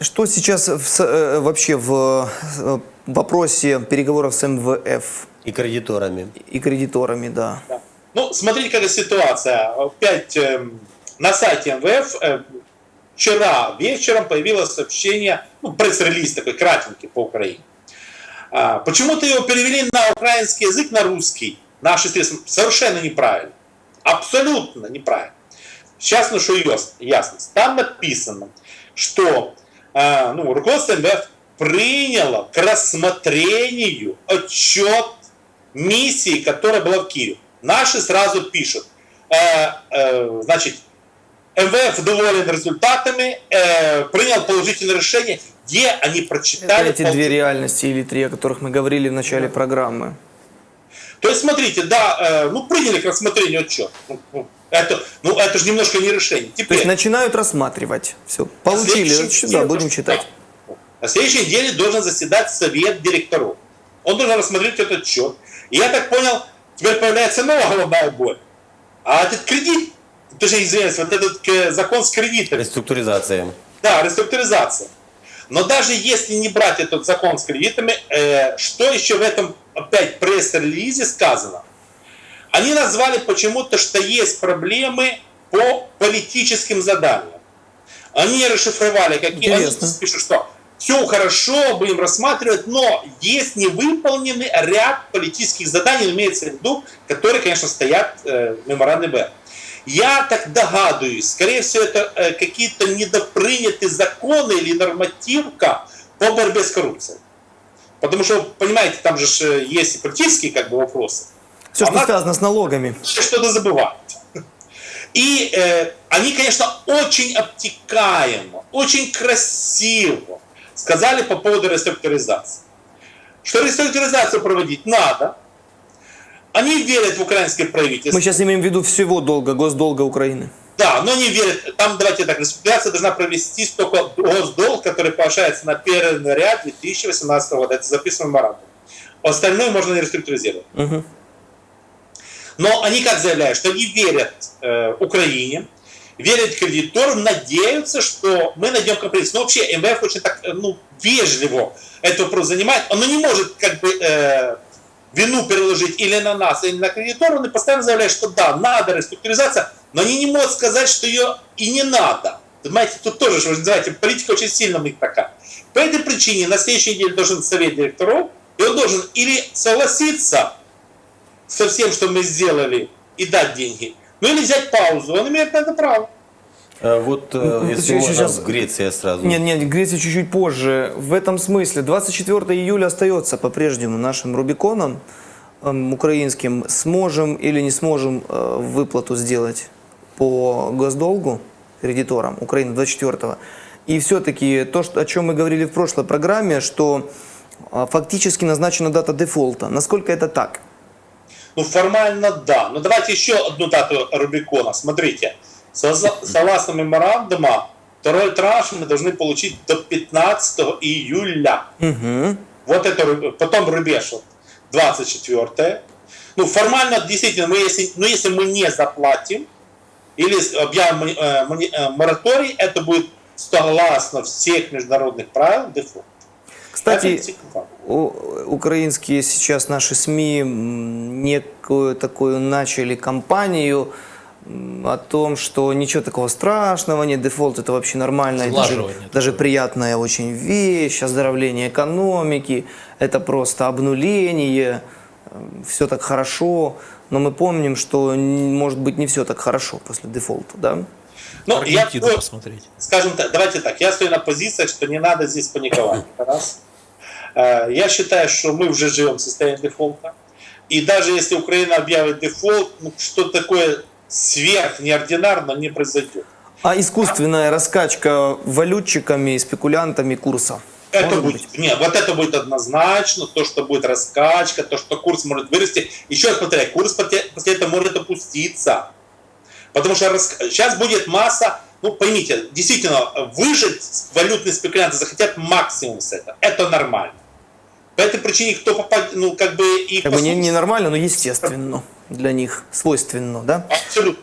Что сейчас в э, вообще в э, вопросе переговоров с МВФ И кредиторами. и кредиторами, да? Да. Ну, смотрите, какая ситуация. Опять эм, на сайте МВФ э, вчера вечером появилось сообщение, ну, пресс-релиз такой кратенький по Украине. А, Почему-то его перевели на украинский язык, на русский. Наши средства совершенно неправильно. Абсолютно неправильно. Сейчас яс- ясность. Там написано, что э, ну, руководство МВФ приняло к рассмотрению отчет миссии, которая была в Киеве. Наши сразу пишут, э, э, значит, МВФ доволен результатами, э, принял положительное решение, где они Это прочитали. эти две реальности или три, о которых мы говорили в начале программы. То есть, смотрите, да, э, ну приняли к рассмотрению отчет. Ну, ну, это, ну, это же немножко не решение. То Теперь, есть начинают рассматривать. Все, получили, да, будем должен- читать. На следующей неделе должен заседать совет директоров. Он должен рассмотреть этот отчет. И я так понял, теперь появляется новая головная боль. А этот кредит, же извиняюсь, вот этот э, закон с кредитами, Реструктуризация. да, реструктуризация. Но даже если не брать этот закон с кредитами, э, что еще в этом опять пресс-релизе сказано? Они назвали почему-то, что есть проблемы по политическим заданиям. Они расшифровали, какие они Интересно. пишут, что все хорошо, будем рассматривать, но есть невыполненный ряд политических заданий, имеется в виду, которые, конечно, стоят э, в меморандуме Б. Я так догадываюсь, скорее всего, это э, какие-то недопринятые законы или нормативка по борьбе с коррупцией. Потому что, понимаете, там же э, есть и политические как бы, вопросы. Все, что Она- связано с налогами. Все что-то забывают. И э, они, конечно, очень обтекаемо, очень красиво сказали по поводу реструктуризации. Что реструктуризацию проводить надо. Они верят в украинское правительство. Мы сейчас имеем в виду всего долга, госдолга Украины. Да, но не верят. Там, давайте так, реструктуризация должна провестись только госдолг, который повышается на 1 января 2018 года. Это записано в меморандуме. Остальное можно не реструктуризировать. Мгм. Но они как заявляют, что они верят э, Украине, верят кредиторам, надеются, что мы найдем компромисс. Но вообще МВФ очень так, э, ну, вежливо этот вопрос занимает. Оно не может как бы э, вину переложить или на нас, или на кредиторов. Он постоянно заявляет, что да, надо реструктуризация, но они не могут сказать, что ее и не надо. Понимаете, тут тоже, что вы называете, политика очень сильно них такая. По этой причине на следующей неделе должен совет директоров, и он должен или согласиться со всем, что мы сделали, и дать деньги. Ну или взять паузу. Он имеет на это право. А Вот, э, Ну, если сейчас- можно, сейчас- Греция сразу. Нет, нет, Греция чуть-чуть позже. В этом смысле 24 июля остается по-прежнему нашим Рубиконом эм, украинским. Сможем или не сможем э, выплату сделать по госдолгу кредиторам Украины 24-го. И все-таки то, что, о чем мы говорили в прошлой программе, что э, фактически назначена дата дефолта. Насколько это так? Ну, формально да. Но давайте еще одну дату Рубикона. Смотрите. Согласно меморандума, второй транш мы должны получить до 15 июля. Угу. Вот это потом рубеж вот, 24 Ну, формально, действительно, мы если, ну, если мы не заплатим или объявим э, э, мораторий, это будет согласно всех международных правил дефолт. Кстати, украинские сейчас наши СМИ некую такую начали кампанию о том, что ничего такого страшного нет, дефолт это вообще нормально, это даже, даже приятная очень вещь, оздоровление экономики, это просто обнуление, все так хорошо, но мы помним, что может быть не все так хорошо после дефолта, да? Ну, я, ну, посмотреть. скажем так, давайте так, я стою на позициях, что не надо здесь паниковать. Раз. Э, Я считаю, что мы уже живем в состоянии дефолта. И даже если Украина объявит дефолт, ну, что такое сверх неординарно не произойдет. А искусственная раскачка валютчиками, спекулянтами курса? Это Может будет, быть? нет, вот это будет однозначно, то, что будет раскачка, то, что курс может вырасти. Еще раз повторяю, курс после после этого может опуститься. Потому что рас- сейчас будет масса, ну поймите, действительно, выжить валютные спекулянты захотят максимум с этого. Это нормально. По этой причине, кто попадет, ну как бы и Как бы не, послушает, ненормально, но естественно для них, свойственно, да? абсолютно